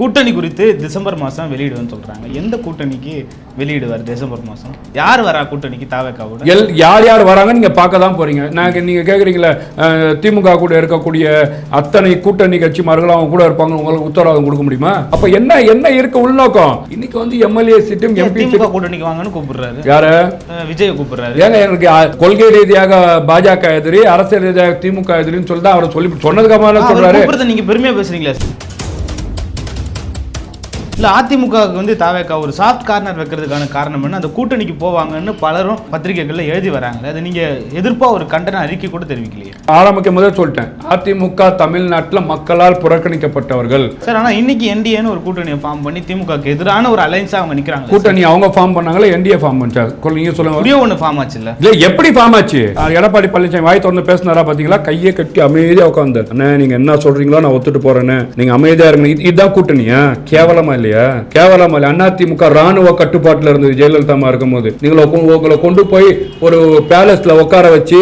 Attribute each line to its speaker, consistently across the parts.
Speaker 1: கூட்டணி குறித்து டிசம்பர் மாதம் வெளியிடுவேன்னு சொல்கிறாங்க எந்த கூட்டணிக்கு வெளியிடுவார் டிசம்பர் மாதம் யார் வரா கூட்டணிக்கு? தாவேக்காவோட?
Speaker 2: எல் யார் யார் வராங்க நீங்க பார்க்க தான் போறீங்க நாங்கள் நீங்க கேக்குறீங்களே அஹ், திமுக கூட இருக்கக்கூடிய அத்தனை கூட்டணி கட்சிமார்கள் அவங்க கூட இருப்பாங்க உங்களுக்கு உத்தரவாதம் கொடுக்க முடியுமா? அப்ப என்ன என்ன இருக்க உள்நோக்கம்? இன்னைக்கு வந்து எம்எல்ஏ சீட்டும் எம்பி
Speaker 1: திமுக கூட்டணிக்கு வாங்கன்னு கூப்பிடுறாரு.
Speaker 2: யாரு?
Speaker 1: விஜயை கூப்பிடுறாரு.
Speaker 2: ஏங்க எனக்கு கொள்கை ரீதியாக பாஜக எதிரி அரசியல் ரீதியாக திமுக எதிரின்னு சொல்லி தான் அவர் சொல்லி சொன்னதுக்கு அப்புறம் சொல்றாரு.
Speaker 1: நீங்க பெருமையா பேசுறீங்களா. இல்ல அதிமுகவுக்கு வந்து தாவேக்கா ஒரு சாஃப்ட் கார்னர் வைக்கிறதுக்கான காரணம் என்ன? அந்த கூட்டணிக்கு போவாங்கன்னு பலரும் பத்திரிகைகள்ல எழுதி வராங்க. அதை நீங்க எதிர்ப்பா ஒரு கண்டன அறிக்கை கூட தெரிவிக்கலையே.
Speaker 2: ஆரம்பிக்கும் முதல் சொல்லிட்டேன். அதிமுக தமிழ்நாட்டில் மக்களால் புறக்கணிக்கப்பட்டவர்கள்.
Speaker 1: சார் ஆனா இன்னைக்கு என்டிஏன்னு ஒரு கூட்டணியை ஃபார்ம் பண்ணி திமுகக்கு எதிரான ஒரு அலைன்ஸா அவங்க நிக்கிறாங்க
Speaker 2: கூட்டணி அவங்க ஃபார்ம் பண்ணாங்களா? என்டிஏ ஃபார்ம் பண்ணிச்சாங்க நீங்க சொல்லுங்க.
Speaker 1: அப்படியே ஒண்ணு ஃபார்ம் ஆச்சு இல்ல
Speaker 2: இல்ல எப்படி ஃபார்ம் ஆச்சு? எடப்பாடி பழனிசாமி வாய் திறந்து பேசினாரா பாத்தீங்களா? கையை கட்டி அமைதியா உட்காந்து அண்ணே நீங்க என்ன சொல்றீங்களோ நான் ஒத்துட்டு போறேன்னு. நீங்க அமைதியா இருங்க. இது- இதுதான் கூட்டணியா கேவலமா இல்லையா? கேவலமா இல்லையா அதிமுக ராணுவ கட்டுப்பாட்டுல இருந்தது ஜெயலலிதா அம்மா இருக்கும்போது. நீங்கள உங்களை கொண்டு போய் ஒரு பேலஸ்ல உட்கார வச்சு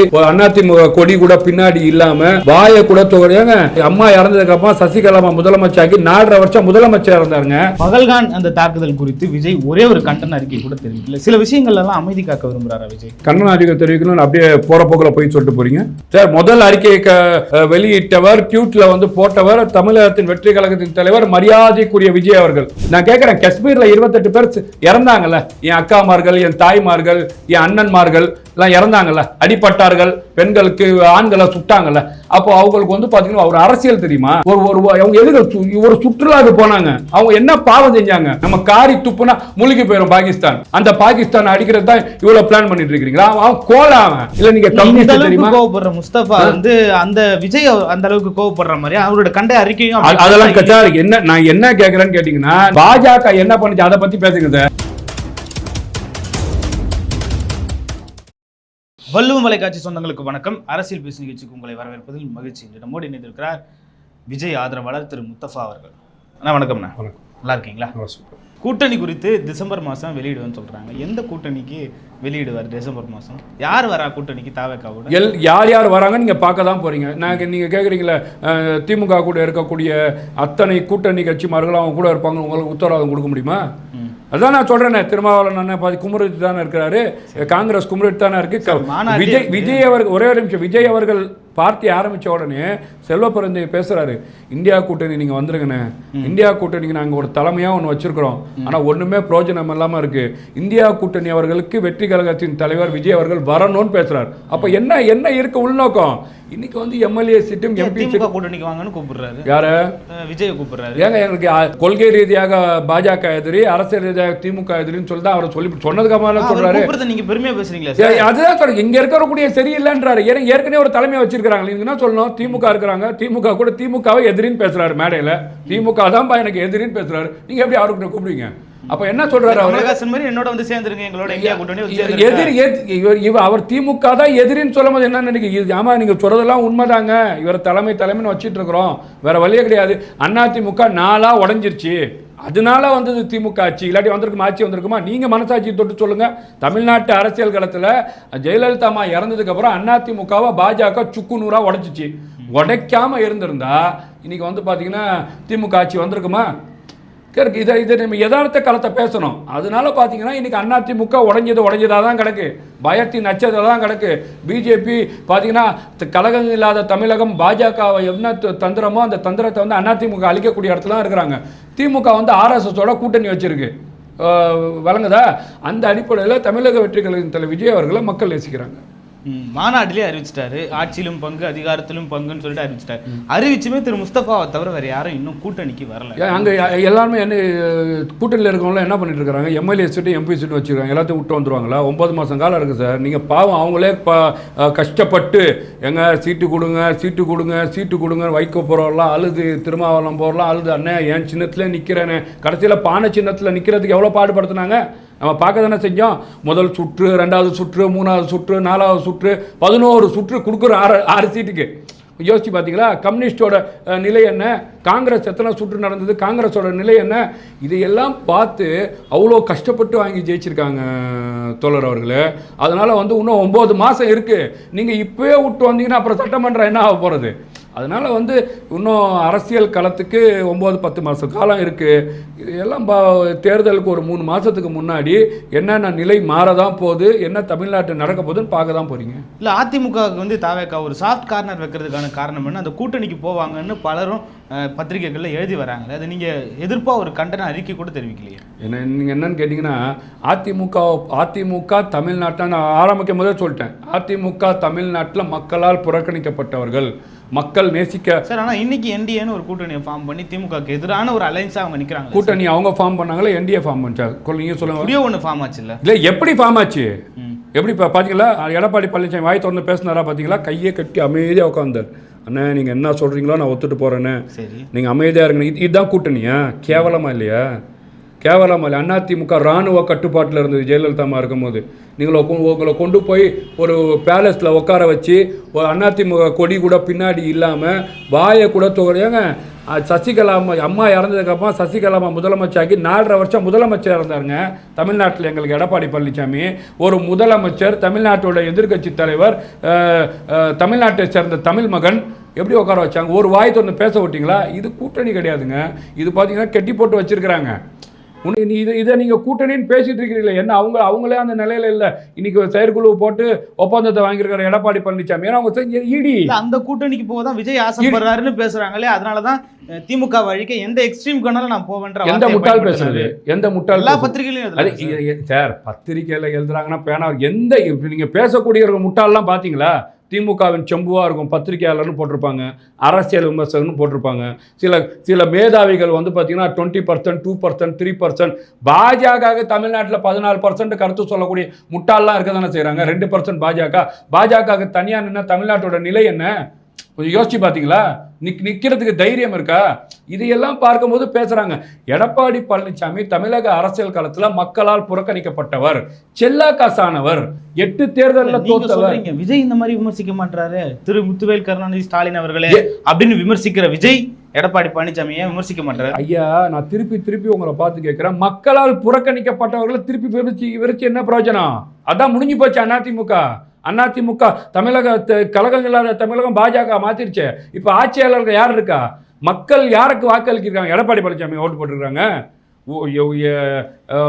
Speaker 2: அதிமுக கொடி கூட பின்னாடி இல்லாம வாயை கூட தோறியாங்க அம்மா இறந்ததுக்கு அப்புறம் சசிகலா அம்மா முதலமைச்சராகி நாலரை வருஷம் முதலமைச்சர் இருந்தாருங்க.
Speaker 1: பகல்கான் அந்த தாக்குதல் குறித்து விஜய் ஒரே ஒரு கண்டன அறிக்கை கூட தெரிவிக்கல. சில விஷயங்கள் எல்லாம் அமைதி காக்க விரும்புறாரா விஜய்?
Speaker 2: கண்டன அறிக்கை தெரிவிக்கணும்னு அப்படியே போற போக்குல போய் சொல்லிட்டு போறீங்க. சார் முதல் அறிக்கையை வெளியிட்டவர் ட்வீட்ல வந்து போட்டவர் தமிழகத்தின் வெற்றி கழகத்தின் தலைவர் மரியாதைக்குரிய விஜய் அவர்கள். நான் கேட்கிறேன் காஷ்மீர்ல இருபத்தெட்டு பேர் இறந்தாங்கல்ல. என் அக்காமார்கள் என் தாய்மார்கள் என் அண்ணன்மார்கள் எல்லாம் இறந்தாங்கல்ல. அடிபட்டார்கள் பெண்களுக்கு ஆண்களை சுட்டாங்கல்ல. அப்போ அவங்களுக்கு வந்து பாத்தீங்கன்னா ஒரு அரசியல் தெரியுமா? ஒரு ஒரு அவங்க எதுக்கு ஒரு சுற்றுலாவுக்கு போனாங்க. அவங்க என்ன பாவம் செஞ்சாங்க? நம்ம காரி துப்புனா முழுகி போயிடும் பாகிஸ்தான். அந்த பாகிஸ்தான் அடிக்கிறது தான் இவ்வளவு பிளான் பண்ணிட்டு இருக்கீங்களா அவன் கோலா அவன் இல்ல நீங்க கம்யூனிஸ்ட் தெரியுமா?
Speaker 1: கோவப்படுற முஸ்தபா வந்து அந்த விஜய் அந்த அளவுக்கு கோவப்படுற மாதிரி அவரோட கண்ட அறிக்கையும்
Speaker 2: அதெல்லாம் கச்சா என்ன நான் என்ன கேக்குறேன்னு கேட்டீங்கன்னா பாஜக என்ன பண்ணுச்சு? அதை பத்தி பேசுங்க சார்.
Speaker 1: வள்ளுவம் வலைக்காட்சி சொந்தங்களுக்கு வணக்கம். அரசியல் பேசு நிகழ்ச்சிக்கு உங்களை வரவேற்பதில் மகிழ்ச்சி. நம்மோடு இணைந்திருக்கிறார் விஜய் ஆதரவாளர் திரு முத்தஃபா அவர்கள். அண்ணா வணக்கம்ண்ணா. நல்லா இருக்கீங்களா? கூட்டணி குறித்து டிசம்பர் மாதம் வெளியிடுவேன்னு சொல்றாங்க. எந்த கூட்டணிக்கு வெளியிடுவார் டிசம்பர் மாதம். யார் வரா கூட்டணிக்கு தாவேக்காவோட?
Speaker 2: எல் யார் யார் வராங்க நீங்க பார்க்க தான் போறீங்க. நாங்க நீங்க கேக்குறீங்களே அஹ், திமுக கூட இருக்கக்கூடிய அத்தனை கூட்டணி கட்சிமார்கள் அவங்க கூட இருப்பாங்க உங்களுக்கு உத்தரவாதம் கொடுக்க முடியுமா. அதான் நான் சொல்றேனே திருமாவளவன் அண்ணன் பாதி குமரத்து தானே இருக்கிறாரு காங்கிரஸ் குமரத்து தானே இருக்கு. க-
Speaker 1: மாநாட்டிலே
Speaker 2: விஜய். விஜய் அவர்கள் ஒரே ஒரு நிமிஷம் விஜய் அவர்கள் பார்ட்டி ஆரம்பிச்ச உடனே செல்வ பிறந்தை பேசுறாரு. இந்தியா கூட்டணி நீங்க வந்துருங்கண்ணே. இந்தியா கூட்டணிக்கு நாங்க ஒரு தலைமையா ஒன்று வச்சிருக்கிறோம். ஆனா ஒண்ணுமே பிரயோஜனம் இல்லாம இருக்கு. இந்தியா கூட்டணி அவர்களுக்கு வெற்றி கழகத்தின் தலைவர் விஜய் அவர்கள் வரணும்னு பேசுறாரு. அப்ப என்ன என்ன இருக்கு உள்நோக்கம்? இன்னைக்கு வந்து எம்எல்ஏ சீட்டும் எம்பி
Speaker 1: கூட்டணிக்கு வாங்கன்னு கூப்பிடுறாரு.
Speaker 2: யாரு?
Speaker 1: விஜயை கூப்பிடுறாரு.
Speaker 2: ஏங்க எங்களுக்கு கொள்கை ரீதியாக பாஜக எதிரி அரசியல் ரீதியாக திமுக எதிரின்னு சொல்லி தான் அவர் சொல்லி சொன்னதுக்கு சொல்றாரு?
Speaker 1: நீங்க பெருமையா பேசுறீங்களா
Speaker 2: அதுதான் சொல்றேன். இங்க இருக்கக்கூடிய சரியில்லைன்றாரு. ஏற்கனவே ஒரு தலைமை வச்சிருக்காங்க நீங்க என்ன சொல்லணும்? திமுக இருக்கிறாங்க. திமுக கூட திமுகவை எதிரின்னு பேசுறாரு மேடையில. திமுக தான்ப்பா எனக்கு எதிரின்னு பேசுறாரு. நீங்க எப்படி அவருக்கு கூப்பிடுவீங்க? அப்ப என்ன சொல்றாரு அவரு?
Speaker 1: என்னோட வந்து சேர்ந்துருங்க. எங்களோட இந்தியா கூட்டணி வந்து
Speaker 2: எதிரி இவர் இவர் அவர் திமுக தான் எதிரின்னு சொல்லும் போது என்ன நினைக்கிறீங்க ஆமா நீங்க சொல்றதெல்லாம் உண்மைதாங்க. இவர் தலைமை தலைமைன்னு வச்சிட்டு இருக்கிறோம். வேற வழியே கிடையாது. அண்ணா திமுக நாளா உடஞ்சிருச்சு. அதனால வந்தது திமுக ஆட்சி. இல்லாட்டி வந்திருக்கும்? ஆட்சி வந்திருக்குமா? நீங்கள் மனசாட்சி தொட்டு சொல்லுங்கள் தமிழ்நாட்டு அரசியல் களத்தில் ஜெயலலிதா அம்மா இறந்ததுக்கப்புறம் அண்ணா திமுகவை பாஜக சுக்கு நூறாக உடைச்சிச்சு. உடைக்காமல் இருந்திருந்தா இன்றைக்கி வந்து பார்த்தீங்கன்னா திமுக ஆட்சி வந்திருக்குமா? இருக்கு இதை இதை நம்ம யதார்த்த காலத்தை பேசணும். அதனால பார்த்தீங்கன்னா இன்றைக்கி அதிமுக உடஞ்சது உடஞ்சதாக தான் கிடக்கு. பயத்தின் அச்சத்தில் தான் கிடக்கு. பிஜேபி பார்த்தீங்கன்னா கழகம் இல்லாத தமிழகம் பாஜகவை என்ன தந்திரமோ அந்த தந்திரத்தை வந்து அதிமுக அழிக்கக்கூடிய இடத்துல தான் இருக்கிறாங்க. திமுக வந்து ஆர்எஸ்எஸோட கூட்டணி வச்சிருக்கு. வழங்குதா? அந்த அடிப்படையில் தமிழக வெற்றி கழகத்தின் தலைவர் விஜய் அவர்களை மக்கள் நேசிக்கிறாங்க.
Speaker 1: மாநாட்டிலே அறிவிச்சிட்டாரு. ஆட்சியிலும் பங்கு அதிகாரத்திலும் பங்குன்னு சொல்லிட்டு அறிவிச்சிட்டாரு. அறிவிச்சுமே திரு முஸ்தபாவை தவிர வேற யாரும் இன்னும் கூட்டணிக்கு வரல.
Speaker 2: அங்கே எல்லாருமே என்ன கூட்டணியில் இருக்கவங்களாம் என்ன பண்ணிட்டு இருக்காங்க? எம்எல்ஏ சீட்டு எம்பி சீட்டு வச்சுருக்காங்க எல்லாத்தையும் விட்டு வந்துருவாங்களா? ஒன்பது மாதம் காலம் இருக்குது சார். நீங்கள் பாவம் அவங்களே ப கஷ்டப்பட்டு எங்க சீட்டு கொடுங்க சீட்டு கொடுங்க சீட்டு கொடுங்க வைக்க போகிறவங்களாம் அழுது திருமாவளம் போகிறலாம் அழுது அண்ணே என் சின்னத்தில் நிற்கிறேனே கடைசியில் பானை சின்னத்தில் நிற்கிறதுக்கு எவ்வளோ பாடுபடுத்துனாங்க? நம்ம பார்க்க தானே செஞ்சோம் முதல் சுற்று ரெண்டாவது சுற்று மூணாவது சுற்று நாலாவது சுற்று பதினோரு சுற்று கொடுக்குற ஆறு ஆறு சீட்டுக்கு. யோசிச்சு பார்த்தீங்களா? கம்யூனிஸ்டோட நிலை என்ன? காங்கிரஸ் எத்தனை சுற்று நடந்தது? காங்கிரஸோட நிலை என்ன? இதையெல்லாம் பார்த்து அவ்வளோ கஷ்டப்பட்டு வாங்கி ஜெயிச்சிருக்காங்க தோழர் அவர்களே. அதனால் வந்து இன்னும் ஒம்பது மாதம் இருக்குது நீங்கள் இப்போயே விட்டு வந்தீங்கன்னா அப்புறம் சட்டமன்றம் என்ன ஆக போகிறது அதனால வந்து இன்னும் அரசியல் களத்துக்கு ஒம்பது பத்து மாதம் காலம் இருக்குது எல்லாம் தேர்தலுக்கு ஒரு மூணு மாதத்துக்கு முன்னாடி என்னென்ன நிலை மாறதான் போகுது என்ன தமிழ்நாட்டில் நடக்க போகுதுன்னு பார்க்க தான் போகிறீங்க
Speaker 1: இல்ல அதிமுகவுக்கு வந்து தாவேக்கா ஒரு சாஃப்ட் கார்னர் வைக்கிறதுக்கான காரணம் என்ன? அந்த கூட்டணிக்கு போவாங்கன்னு பலரும் பத்திரிகைகள்ல எழுதி வராங்களே அதை நீங்க எதிர்ப்பா ஒரு கண்டன அறிக்கை கூட தெரிவிக்கலையே.
Speaker 2: என்ன நீங்கள் என்னன்னு கேட்டிங்கன்னா அதிமுக அதிமுக தமிழ்நாட்டில் நான் ஆரம்பிக்கும் போதே சொல்லிட்டேன். அதிமுக தமிழ்நாட்டில் மக்களால் புறக்கணிக்கப்பட்டவர்கள். மக்கள் நேசிக்க
Speaker 1: சார் ஆனா இன்னைக்கு என்டிஏன்னு ஒரு கூட்டணியை ஃபார்ம் பண்ணி திமுகவுக்கு எதிரான ஒரு அலைன்ஸா அவங்க நிக்கிறாங்க
Speaker 2: கூட்டணி அவங்க ஃபார்ம் பண்ணாங்களா என்டிஏ ஃபார்ம் பண்ணிட்டாங்க நீங்கள் சொல்லுங்க.
Speaker 1: புதிய ஒண்ணு ஃபார்ம் ஆச்சு இல்ல
Speaker 2: இல்லை எப்படி ஃபார்ம் ஆச்சு. எப்படி இப்போ பார்த்தீங்களா எடப்பாடி பழனிசாமி வாய் திறந்து பேசினாரா பார்த்தீங்களா கையை கட்டி அமைதியாக உட்காந்தார் அண்ணே நீங்கள் என்ன சொல்கிறீங்களோ நான் ஒத்துட்டு போகிறேன்னு நீங்கள் அமைதியாக இருங்க. இது இதுதான் கூட்டணியா? கேவலமா இல்லையா? கேவலமா இல்லை அதிமுக ராணுவ கட்டுப்பாட்டில் இருந்தது ஜெயலலிதா அம்மா இருக்கும்போது. நீங்களை உங்களை கொண்டு போய் ஒரு பேலஸில் உட்கார வச்சு ஒரு அதிமுக கொடி கூட பின்னாடி இல்லாமல் வாயை கூட தோறையாங்க சசிகலா அம்மா அம்மா இறந்ததுக்கப்புறம் சசிகலா அம்மா முதலமைச்சராகி நாலரை வருஷம் முதலமைச்சர் இருந்தாருங்க. தமிழ்நாட்டில் எங்களுக்கு எடப்பாடி பழனிசாமி ஒரு முதலமைச்சர் தமிழ்நாட்டோட எதிர்க்கட்சி தலைவர் தமிழ்நாட்டை சேர்ந்த தமிழ் மகன் எப்படி உட்கார வச்சாங்க? ஒரு வாய் தொன்று பேச விட்டீங்களா? இது கூட்டணி கிடையாதுங்க. இது பார்த்தீங்கன்னா கெட்டி போட்டு வச்சுருக்கிறாங்க. உன்னை நீ இதை இதை நீங்கள் கூட்டணின்னு பேசிட்டு இருக்கிறீங்களே என்ன அவங்க அவங்களே அந்த நிலையில இல்லை. இன்னைக்கு செயற்குழு போட்டு ஒப்பந்தத்தை வாங்கியிருக்கிற எடப்பாடி பழனிசாமி ஏன்னா அவங்க செஞ்ச இடி.
Speaker 1: அந்த கூட்டணிக்கு போக தான் விஜய் ஆசைப்படுறாருன்னு பேசுறாங்களே அதனாலதான் அஹ், திமுக வழிக்க எந்த எக்ஸ்ட்ரீம் கனாலும் நான் போவேன்ற
Speaker 2: எந்த
Speaker 1: பயன்படுத்துறாரு.
Speaker 2: பேசுறது? எந்த முட்டாள்
Speaker 1: எல்லா
Speaker 2: அது
Speaker 1: எழுதுறாங்க சார்.
Speaker 2: பத்திரிக்கையில் எழுதுறாங்கன்னா பேனா எந்த நீங்கள் பேசக்கூடிய முட்டாள்லாம் பார்த்தீங்களா திமுகவின் செம்புவாக இருக்கும் பத்திரிகையாளர்னு போட்டிருப்பாங்க அரசியல் விமர்சகர்னு போட்டிருப்பாங்க. சில சில மேதாவிகள் வந்து பார்த்தீங்கன்னா twenty percent two percent three percent பாஜக தமிழ்நாட்டில் பதினாலு பர்சன்ட் கருத்து சொல்லக்கூடிய முட்டாள்லாம் இருக்க தானே செய்கிறாங்க ரெண்டு பர்சன்ட் பாஜக. பாஜக தனியாக நின்று தமிழ்நாட்டோட நிலை என்ன? கொஞ்சம் யோசிச்சு பார்த்தீங்களா? நிக் நிற்கிறதுக்கு தைரியம் இருக்கா? இதையெல்லாம் பார்க்கும்போது பேசுகிறாங்க எடப்பாடி பழனிசாமி தமிழக அரசியல் களத்தில் மக்களால் புறக்கணிக்கப்பட்டவர் செல்லா காசானவர் எட்டு தேர்தலில்
Speaker 1: சொல்றீங்க விஜய் இந்த மாதிரி விமர்சிக்க மாட்டாரு திரு முத்துவேல் கருணாநிதி ஸ்டாலின் அவர்களே அப்படின்னு விமர்சிக்கிற விஜய் எடப்பாடி பழனிசாமியை விமர்சிக்க மாட்டாரு
Speaker 2: ஐயா நான் திருப்பி திருப்பி உங்களை பார்த்து கேட்குறேன் மக்களால் புறக்கணிக்கப்பட்டவர்களை திருப்பி விரிச்சு விரிச்சு என்ன பிரயோஜனம்? அதான் முடிஞ்சு போச்சு அதிமுக அதிமுக தமிழக த- கழகம் இல்லாத தமிழகம் பாஜக மாத்திருச்சு. இப்போ ஆட்சியாளர்கள் யார் இருக்கா? மக்கள் யாருக்கு வாக்களிக்கிறாங்க எடப்பாடி பழனிசாமி ஓட்டு போட்டிருக்காங்க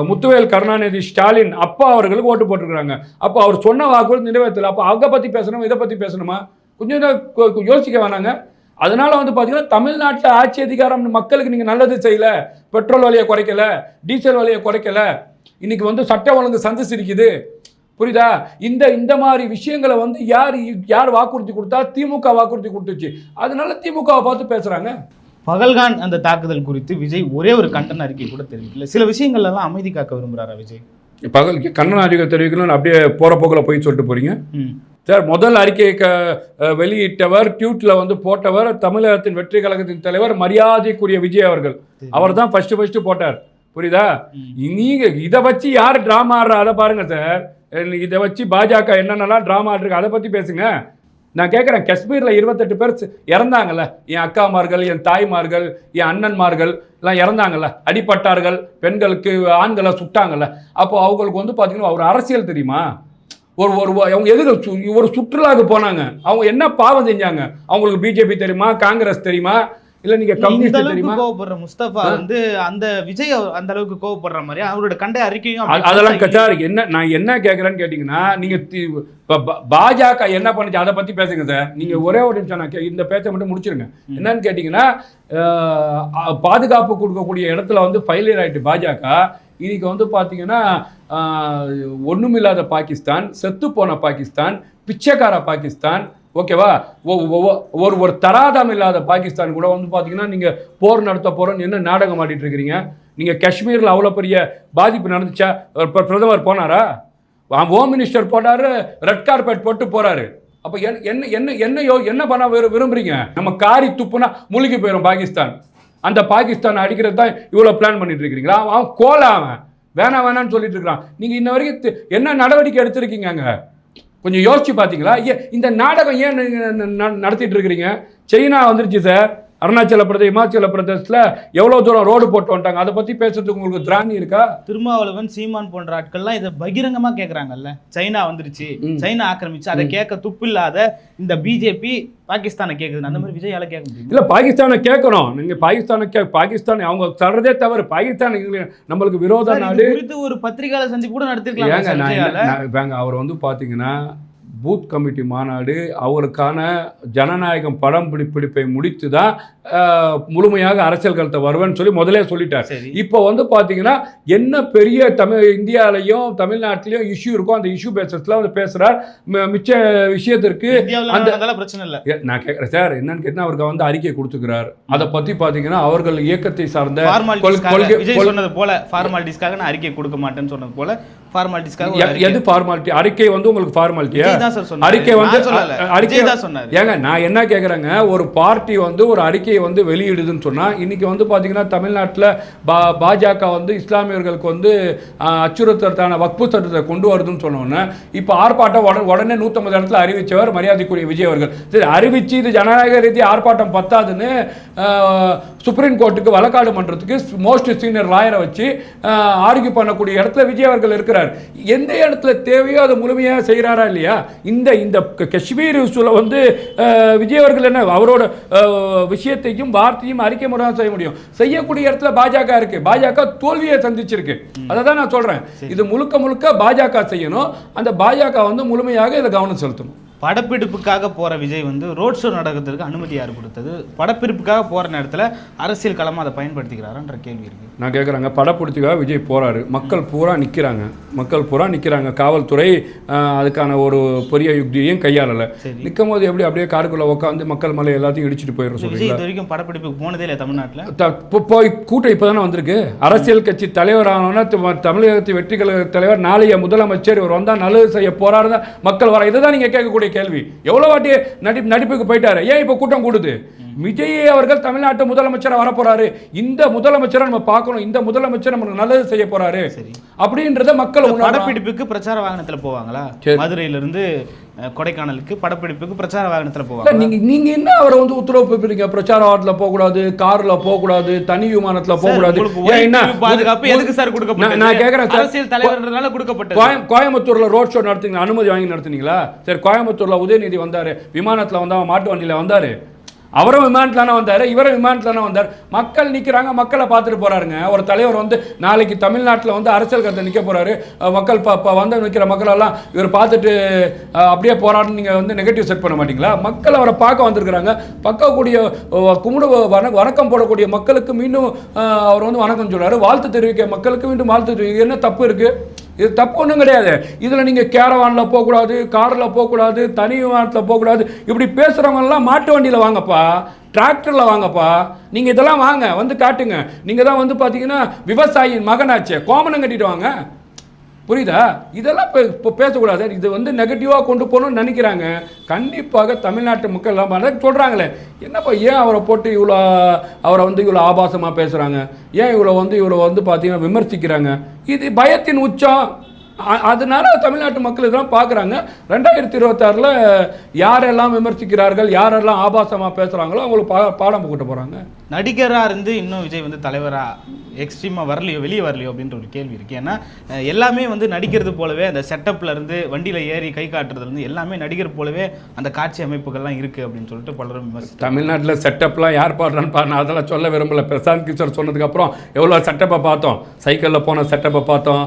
Speaker 2: முத்துவேல் கருணாநிதி ஸ்டாலின் அப்பா அவர்களுக்கு ஓட்டு போட்டிருக்கிறாங்க. அப்போ அவர் சொன்ன வாக்குறுதி நிறைவேற்றல. அப்போ அவங்க பற்றி பேசணும்? இதை பற்றி பேசணுமா? கொஞ்சம் இதை யோசிக்க வேணாங்க. அதனால வந்து பார்த்தீங்கன்னா தமிழ்நாட்டில் ஆட்சி அதிகாரம் மக்களுக்கு நீங்கள் நல்லது செய்யலை. பெட்ரோல் விலையை குறைக்கல. டீசல் விலையை குறைக்கல. இன்னைக்கு வந்து சட்ட ஒழுங்கு சந்திச்சிருக்குது புரியுதா? இந்த இந்த மாதிரி விஷயங்களை வந்து யார் யார் வாக்குறுதி கொடுத்தா? திமுக வாக்குறுதி கொடுத்துச்சு. அதனால திமுகவை பார்த்து பேசுறாங்க.
Speaker 1: பகல்கான் அந்த தாக்குதல் குறித்து விஜய் ஒரே ஒரு கண்டன அறிக்கை கூட தெரிவிக்கல. சில விஷயங்கள் எல்லாம் அமைதி காக்க விரும்புறாரா விஜய்?
Speaker 2: பகல் கண்ணன் அறிக்கை தெரிவிக்கணும்னு அப்படியே போற போக்கில் போய் சொல்லிட்டு போறீங்க. சார் முதல் அறிக்கையை க வெளியிட்டவர் ட்வீட்ல வந்து போட்டவர் தமிழகத்தின் வெற்றி கழகத்தின் தலைவர் மரியாதைக்குரிய விஜய் அவர்கள். அவர் தான் ஃபர்ஸ்ட் ஃபர்ஸ்ட் போட்டார். புரியுதா. நீங்க இதை வச்சு யார் ட்ராமா ஆடுறா? அதை பாருங்க சார் இதை வச்சு பாஜக என்னென்னலாம் ட்ராமா ஆடுருக்கு அதை பத்தி பேசுங்க. நான் கேட்குறேன் காஷ்மீரில் இருபத்தெட்டு பேர் இறந்தாங்கல்ல. என் அக்காமார்கள் என் தாய்மார்கள் என் அண்ணன்மார்கள் எல்லாம் இறந்தாங்கல்ல. அடிபட்டார்கள் பெண்களுக்கு ஆண்களை சுட்டாங்கல்ல. அப்போ அவங்களுக்கு வந்து பார்த்தீங்கன்னா ஒரு அரசியல் தெரியுமா? ஒரு ஒரு அவங்க எதுக்கு ஒரு சுற்றுலாவுக்கு போனாங்க. அவங்க என்ன பாவம் செஞ்சாங்க? அவங்களுக்கு பிஜேபி தெரியுமா? காங்கிரஸ் தெரியுமா? இல்லை
Speaker 1: இந்த
Speaker 2: கம்யூனிஸ்ட் தெரியுமா?
Speaker 1: கோவப்படுற முஸ்தபா வந்து அந்த விஜய் அந்த அளவுக்கு கோவப்படுற மாதிரி அவரோட கண்ட அறிக்கையும்
Speaker 2: அதெல்லாம் சார் என்ன நான் என்ன கேட்குறேன்னு கேட்டிங்கன்னா இப்போ பாஜக என்ன பண்ணுச்சு அதை பற்றி பேசுங்க சார். நீங்கள் ஒரே ஒரு நிமிஷம் நான் இந்த பேச்சை மட்டும் முடிச்சிருங்க. என்னன்னு கேட்டிங்கன்னா பாதுகாப்பு கொடுக்கக்கூடிய இடத்துல வந்து ஃபெயிலியர் ஆயிட்டு பாஜக. இன்னைக்கு வந்து பார்த்தீங்கன்னா ஒன்றுமில்லாத பாகிஸ்தான் செத்து போன பாகிஸ்தான் பிச்சைக்கார பாகிஸ்தான் ஓகேவா? ஒரு ஒரு தராதம் இல்லாத பாகிஸ்தான் கூட வந்து பார்த்தீங்கன்னா நீங்கள் போர் நடத்த போகிறோன்னு என்ன நாடகம் ஆடிட்டு இருக்கிறீங்க? நீங்கள் காஷ்மீரில் அவ்வளோ பெரிய பாதிப்பு நடந்துச்சா? இப்போ பிரதமர் போனாரா? ஹோம் மினிஸ்டர் போனாரு ரெட் கார்பெட் போட்டு போகிறாரு அப்போ என்ன என்ன என்ன என்ன யோ என்ன பண்ண விரு- விரும்புறீங்க? நம்ம காரி துப்புனா முழுகி போயிடும் பாகிஸ்தான். அந்த பாகிஸ்தான் அடிக்கிறது தான் இவ்வளோ பிளான் பண்ணிட்டு இருக்கிறீங்களா? அவன் கோலா அவன். வேணாம் வேணாம்னு சொல்லிட்டு இருக்கிறான். நீங்கள் இன்ன வரைக்கும் என்ன நடவடிக்கை எடுத்திருக்கீங்க அங்கே? கொஞ்சம் யோசிச்சு பார்த்தீங்களா ஏன் இந்த நாடகம் ஏன் நடத்திட்டு இருக்கிறீங்க? சைனா வந்துருச்சு சார். அருணாச்சல பிரதேஷ் இமாச்சல பிரதேசத்தில் எவ்வளோ தூரம் ரோடு போட்டு வந்துட்டாங்க? அதை பற்றி பேசுறதுக்கு உங்களுக்கு திராணி இருக்கா?
Speaker 1: திருமாவளவன் சீமான் போன்ற ஆட்கள்லாம் இதை பகிரங்கமா கேக்குறாங்கல்ல? சைனா வந்துருச்சு. சைனா ஆக்கிரமிச்சு அதை கேட்க துப்பில்லாத இந்த பிஜேபி பாகிஸ்தானை கேக்குது அந்த மாதிரி விஜயால கேட்க முடியும்?
Speaker 2: இல்லை பாகிஸ்தானை கேட்கணும். நீங்கள் பாகிஸ்தானை கே பாகிஸ்தான் அவங்க சொல்றதே தவிர பாகிஸ்தான் நம்மளுக்கு விரோத நாடு.
Speaker 1: குறித்து ஒரு பத்திரிகையாளர் சந்திப்பு கூட நடத்திருக்கலாம்
Speaker 2: அவர் வந்து பார்த்தீங்கன்னா பூத் கமிட்டி மாநாடு அவருக்கான ஜனநாயகம் படம் பிடிப்பிடிப்பை முடித்து தான் முழுமையாக அரசியல் களத்தை வருவேன்னு சொல்லி முதலே சொல்லிட்டார். இப்போ வந்து பார்த்தீங்கன்னா என்ன பெரிய தமிழ் இந்தியாலையும் தமிழ்நாட்டிலையும் இஷ்யூ இருக்கோ அந்த இஷ்யூ பேசஸ்ல வந்து பேசுகிறார் மிச்ச விஷயத்திற்கு அந்த-
Speaker 1: பிரச்சனை இல்ல.
Speaker 2: நான் கேட்குறேன் சார் என்னன்னு கேட்டால் அவருக்கு வந்து அறிக்கை கொடுத்துக்கிறார். அதை பற்றி பார்த்தீங்கன்னா அவர்கள் இயக்கத்தை சார்ந்த கொள்கை-
Speaker 1: போல ஃபார்மாலிட்டிஸ்க்காக நான் அறிக்கை கொடுக்க மாட்டேன்னு சொன்னது போல ஃபார்மாலிட்டிஸ்க்காக.
Speaker 2: எது ஃபார்மாலிட்டி அறிக்கை வந்து உங்களுக்கு ஃபார்மாலிட்டியா. அறிக்கை வந்து அறிக்கை
Speaker 1: தான் சொன்னாரு.
Speaker 2: ஏங்க நான் என்ன கேட்குறேங்க ஒரு பார்ட்டி வந்து ஒரு அறிக்கையை வந்து வெளியிடுதுன்னு சொன்னால் இன்னைக்கு வந்து பார்த்தீங்கன்னா தமிழ்நாட்டில் பா பாஜக வந்து இஸ்லாமியர்களுக்கு வந்து அஹ், அச்சுறுத்தலுக்கான வக்பு சட்டத்தை கொண்டு வருதுன்னு சொன்னோன்னே இப்போ ஆர்ப்பாட்டம் உடனே உடனே நூற்றம்பது இடத்துல அறிவிச்சவர் மரியாதைக்குரிய விஜய் அவர்கள் சரி அறிவிச்சு இது ஜனநாயக ரீதி ஆர்ப்பாட்டம் பத்தாதுன்னு சுப்ரீம் கோர்ட்டுக்கு வழக்காடு மன்றத்துக்கு மோஸ்ட் சீனியர் லாயரை வச்சு ஆர்கியூ பண்ணக்கூடிய இடத்துல விஜய் அவர்கள் இருக்கிறார் எந்த இடத்துல தேவையோ அதை முழுமையாக செய்கிறாரா இல்லையா? இந்த இந்த காஷ்மீர் இஷ்யூல வந்து விஜய் அவர்கள் என்ன அவரோட விஷயத்தையும் வார்த்தையும் அறிக்கை முறை செய்ய முடியும். செய்யக்கூடிய இடத்துல பாஜக இருக்கு. பாஜக தோல்வியை சந்திச்சிருக்கு. அதை தான் நான் சொல்றேன். இது முழுக்க முழுக்க பாஜக செய்யணும். அந்த பாஜக வந்து முழுமையாக இதை கவனம் செலுத்தணும்.
Speaker 1: படப்பிடிப்புக்காக போற விஜய் வந்து ரோட் ஷோ நடக்கிறதுக்கு அனுமதி யார் கொடுத்தது? படப்பிடிப்புக்காக போற நேரத்துல அரசியல் களமா அதை பயன்படுத்திக்கிறாரான்ற கேள்வி இருக்கு.
Speaker 2: நான் கேட்குறாங்க படப்பிடித்துக்காக விஜய் போறாரு. மக்கள் பூரா நிற்கிறாங்க மக்கள் பூரா நிற்கிறாங்க காவல்துறை அதுக்கான ஒரு பெரிய யுக்தியையும் கையாளலை. நிற்கும் போது எப்படி அப்படியே காருக்குள்ள உட்காந்து மக்கள் மலை எல்லாத்தையும் இடிச்சிட்டு போயிட
Speaker 1: விஜய்
Speaker 2: சொல்றீங்களா?
Speaker 1: இது வரைக்கும் படப்பிடிப்புக்கு போனதே இல்லை தமிழ்நாட்டுல?
Speaker 2: போய் கூட்டம் இப்போ தானே வந்திருக்கு. அரசியல் கட்சி தலைவர் ஆனோன்னா தமிழகத்து வெற்றி கழக தலைவர் நாளைய முதலமைச்சர் இவர் வந்தால் நல்லது செய்ய போறாரு மக்கள் வர இதை தான் நீங்கள் கேட்கக்கூடிய கேள்வி. எவ்வளோ வாட்டி நடி நடிப்புக்கு போயிட்டாரு? ஏன் இப்போ கூட்டம் கூடுது? விஜய் அவர்கள் தமிழ்நாட்டு முதலமைச்சராக வரப்போறாரு. இந்த முதலமைச்சரை நம்ம பார்க்கணும். இந்த முதலமைச்சர் நமக்கு நல்லது செய்ய போறாரு. அப்படின்றத மக்கள்.
Speaker 1: படப்பிடிப்புக்கு பிரச்சார வாகனத்துல போவாங்களா. மதுரையில இருந்து கொடைக்கானலுக்கு படப்பிடிப்புக்கு பிரச்சார வாகனத்துல போவாங்க
Speaker 2: நீங்க நீங்க என்ன அவரை வந்து உத்தரவு போயிருக்கீங்க பிரச்சார வாகனத்துல போக கூடாது கார்ல போக கூடாது தனி விமானத்துல போக கூடாது ஏன் என்ன?
Speaker 1: பாதுகாப்பு எதுக்கு சார்
Speaker 2: நான்
Speaker 1: கொடுக்கப்பட்டது?
Speaker 2: நான் கேக்குறேன் சார்.
Speaker 1: அரசியல் தலைவர்ன்றதுனால கொடுக்கப்பட்டது.
Speaker 2: கோயம் கோயம்புத்தூர்ல ரோட் ஷோ நடத்துங்க அனுமதி வாங்கி நடத்துனீங்களா? சரி கோயம்புத்தூர்ல உதயநிதி வந்தாரு. விமானத்துல வந்தா மாட்டு வண்டியில வந்தாரு. அவரும் விமானத்தில் தானே வந்தாரு இவரும் விமானத்துல தானே வந்தார். மக்கள் நிற்கிறாங்க மக்களை பார்த்துட்டு போகிறாருங்க ஒரு தலைவர் வந்து நாளைக்கு தமிழ்நாட்டில் வந்து அரசியல் கருத்தை நிற்க போகிறாரு மக்கள் ப- வந்து நிற்கிற மக்களெல்லாம் இவர் பார்த்துட்டு அப்படியே போராடுன்னு நீங்கள் வந்து நெகட்டிவ் செட் பண்ண மாட்டீங்களா? மக்கள் அவரை பார்க்க வந்திருக்கிறாங்க. பார்க்கக்கூடிய கும்பிடு வண வணக்கம் போடக்கூடிய மக்களுக்கு மீண்டும் அவர் வந்து வணக்கம் சொல்கிறார் வாழ்த்து தெரிவிக்க மக்களுக்கு மீண்டும் வாழ்த்து தெரிவிக்க என்ன தப்பு இருக்குது இது தப்பு ஒன்றும் கிடையாது. இதில் நீங்கள் கேரவானில் போகக்கூடாது காரில் போகக்கூடாது தனி விமானத்தில் போகக்கூடாது. இப்படி பேசுகிறவங்கலாம் மாட்டு வண்டியில் வாங்கப்பா டிராக்டரில் வாங்கப்பா. நீங்கள் இதெல்லாம் வாங்க வந்து காட்டுங்க. நீங்கள் தான் வந்து பார்த்தீங்கன்னா விவசாயியின் மகனாச்சே கோமனம் கட்டிட்டு வாங்க. புரியுதா? இதெல்லாம் இப்போ பேசக்கூடாது. இது வந்து நெகட்டிவாக கொண்டு போகணும்னு நினைக்கிறாங்க. கண்டிப்பாக தமிழ்நாட்டு மக்கள் எல்லாம் சொல்கிறாங்களே என்னப்பா ஏன் அவரை போட்டு இவ்வளோ அவரை வந்து இவ்வளோ ஆபாசமாக பேசுகிறாங்க ஏன் இவ்வளோ வந்து இவ்வளோ வந்து பார்த்தீங்கன்னா விமர்சிக்கிறாங்க? இது பயத்தின் உச்சம். அதனால தமிழ்நாட்டு மக்கள் இதெல்லாம் பார்க்குறாங்க. ரெண்டாயிரத்தி இருபத்தாறில் யாரெல்லாம் விமர்சிக்கிறார்கள் யாரெல்லாம் ஆபாசமாக பேசுகிறாங்களோ அவங்களுக்கு பா பாடம் போட்டு போகிறாங்க
Speaker 1: நடிகரா இருந்து இன்னும் விஜய் வந்து தலைவரா எக்ஸ்ட்ரீமா வரலையோ வெளியே வரலையோ அப்படின்ற ஒரு கேள்வி இருக்கு. ஏன்னா எல்லாமே வந்து நடிக்கிறது போலவே அந்த செட்டப்ல இருந்து வண்டியில ஏறி கை காட்டுறதுல இருந்து எல்லாமே நடிகர் போலவே அந்த காட்சி அமைப்புகள்லாம் இருக்கு அப்படின்னு சொல்லிட்டு பலரும்
Speaker 2: தமிழ்நாட்டில் செட்டப்லாம் யார் பாடுறான்னு பாரு நான் அதெல்லாம் சொல்ல விரும்பல. பிரசாந்த் கிஷோர் சொன்னதுக்கப்புறம் எவ்வளோ செட்டப்பை பார்த்தோம். சைக்கிளில் போன செட்டப்பை பார்த்தோம்.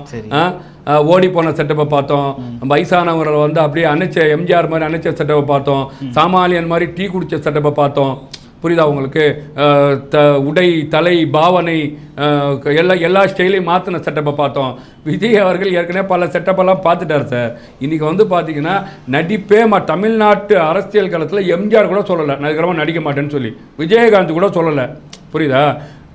Speaker 2: ஓடி போன செட்டப்பை பார்த்தோம். வயசானவங்களை வந்து அப்படியே அணைச்ச எம்ஜிஆர் மாதிரி அணைச்ச செட்டப்பை பார்த்தோம். சாமானியன் மாதிரி டீ குடிச்ச செட்டப்பை பார்த்தோம். புரியுதா உங்களுக்கு? த உடை தலை பாவனை எல்லா எல்லா ஸ்டைலையும் மாற்றின செட்டப்பை பார்த்தோம். விஜய் அவர்கள் ஏற்கனவே பல செட்டப்பெல்லாம் பார்த்துட்டார் சார் இன்றைக்கி வந்து பார்த்தீங்கன்னா நடிப்பே மா தமிழ்நாட்டு அரசியல் காலத்தில் எம்ஜிஆர் கூட சொல்லலை. நான் நடிக்க மாட்டேன்னு சொல்லி. விஜயகாந்த் கூட சொல்லலை. புரியுதா?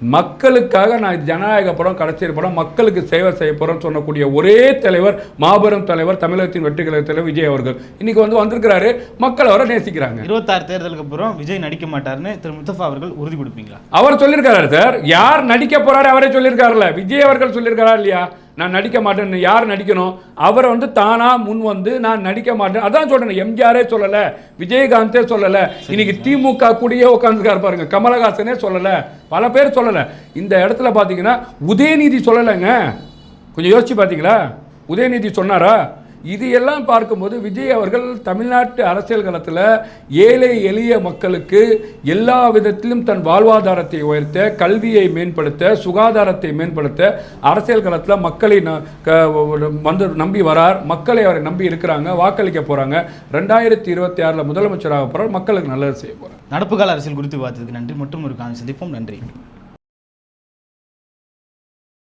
Speaker 2: மக்களுக்காக நான் ஜனநாயக படம் கடைசி படம் மக்களுக்கு சேவை செய்ய போகிறோம்னு சொல்லக்கூடிய ஒரே தலைவர் மாபெரும் தலைவர் தமிழகத்தின் வெற்றி கழக தலைவர் விஜய் அவர்கள். இன்னைக்கு வந்து வந்திருக்கிறாரு. மக்கள் அவரை நேசிக்கிறாங்க.
Speaker 1: இருபத்தாறு தேர்தலுக்கு அப்புறம் விஜய் நடிக்க மாட்டாருன்னு திரு முத்தஃபா அவர்கள் உறுதி கொடுப்பீங்களா?
Speaker 2: அவர் சொல்லியிருக்காரு சார். யார் நடிக்க போறாரு அவரே சொல்லியிருக்காருல்ல. விஜய் அவர்கள் சொல்லியிருக்காரா இல்லையா? நான் நடிக்க மாட்டேன்னு யார் நடிக்கணும்? அவரை வந்து தானா முன் வந்து நான் நடிக்க மாட்டேன். அதான் சொல்றேன் எம்ஜிஆரே சொல்லலை விஜயகாந்தே சொல்லலை இன்னைக்கு திமுக கூடயே உட்காந்துருக்காரு பாருங்க கமலஹாசனே சொல்லலை பல பேர் சொல்லலை. இந்த இடத்துல பார்த்தீங்கன்னா உதயநிதி சொல்லலைங்க. கொஞ்சம் யோசிச்சு பார்த்தீங்களா உதயநிதி சொன்னாரா? இது எல்லாம் பார்க்கும்போது விஜய் அவர்கள் தமிழ்நாட்டு அரசியல் களத்தில் ஏழை எளிய மக்களுக்கு எல்லா விதத்திலும் தன் வாழ்வாதாரத்தை உயர்த்த கல்வியை மேம்படுத்த சுகாதாரத்தை மேம்படுத்த அரசியல் களத்தில் மக்களை ந- க- வந்து நம்பி வரார். மக்களை அவரை நம்பி இருக்கிறாங்க வாக்களிக்க போகிறாங்க ரெண்டாயிரத்தி இருபத்தி ஆறில் முதலமைச்சராக போகிறார் மக்களுக்கு நல்லது செய்ய போகிறார்
Speaker 1: நடப்பு கால அரசியல் குறித்து பார்த்ததுக்கு நன்றி. மற்றும் ஒரு காலம் சந்திப்போம். நன்றி.